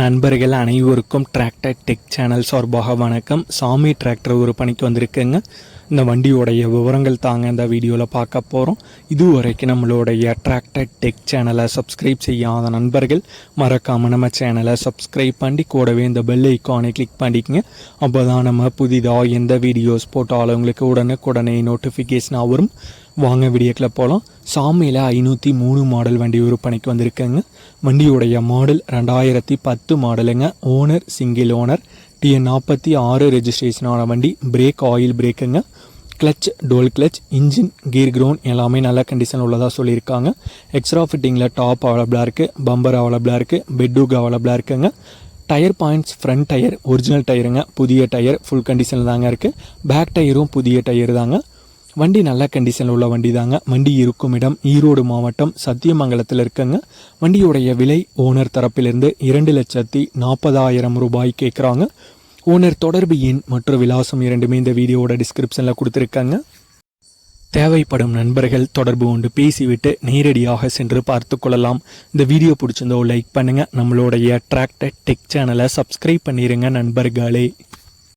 நண்பர்கள் அனைவருக்கும் tractor tech channel சார்பாக வணக்கம். சாமி டிராக்டர் ஒரு பணிக்கு வந்திருக்குங்க. இந்த வண்டியோடைய விவரங்கள் தாங்க இந்த வீடியோவில் பார்க்க போகிறோம் இதுவரைக்கும் நம்மளுடைய அட்ராக்டட் டெக் சேனலை சப்ஸ்கிரைப் செய்யாத நண்பர்கள் மறக்காமல் நம்ம சேனலை சப்ஸ்கிரைப் பண்ணி கூடவே இந்த பெல் ஐக்கானை கிளிக் பண்ணிக்கங்க. அப்போ தான் நம்ம புதிதாக எந்த வீடியோஸ் போட்டாலும் உங்களுக்கு உடனுக்குடனே நோட்டிஃபிகேஷனாக வரும். வாங்க வீடியோக்கில் போகலாம் சாமியில் ஐநூற்றி மூணு மாடல் வண்டி விற்பனைக்கு வந்திருக்குங்க. வண்டியுடைய மாடல் ரெண்டாயிரத்தி பத்து மாடலுங்க ஓனர் சிங்கிள் ஓனர் டிஎன் நாற்பத்தி ஆறு ரெஜிஸ்ட்ரேஷனான வண்டி பிரேக் ஆயில் பிரேக்குங்க கிளச் டோல் கிளச் இன்ஜின் கீர் க்ரௌண்ட் எல்லாமே நல்ல கண்டிஷனில் உள்ளதாக சொல்லியிருக்காங்க. எக்ஸ்ட்ரா ஃபிட்டிங்கில் டாப் அவைலபிளாக இருக்குது பம்பர் அவைலபிளாக இருக்குது பெட்ரூக் அவைலபிளாக இருக்குங்க. Tyre points front tyre original டயருங்க புதிய டயர் ஃபுல் கண்டிஷனில் தாங்க இருக்குது பேக் டயரும் புதிய டயர் தாங்க. வண்டி நல்ல கண்டிஷனில் உள்ள வண்டி தாங்க. வண்டி இருக்கும் இடம் ஈரோடு மாவட்டம் சத்தியமங்கலத்தில் இருக்குங்க. வண்டியுடைய விலை ஓனர் தரப்பிலிருந்து இரண்டு லட்சத்தி நாற்பதாயிரம் ரூபாய் கேட்குறாங்க ஓனர் தொடர்பு எண் மற்றும் விலாசம் இரண்டுமே இந்த வீடியோவோட டிஸ்கிரிப்ஷனில் கொடுத்துருக்காங்க. தேவைப்படும் நண்பர்கள் தொடர்பு கொண்டு பேசிவிட்டு நேரடியாக சென்று பார்த்து கொள்ளலாம். இந்த வீடியோ பிடிச்சிருந்தோ லைக் பண்ணுங்கள் நம்மளுடைய ட்ராக்டர் டெக் சேனலை சப்ஸ்கிரைப் பண்ணிடுங்க நண்பர்களே.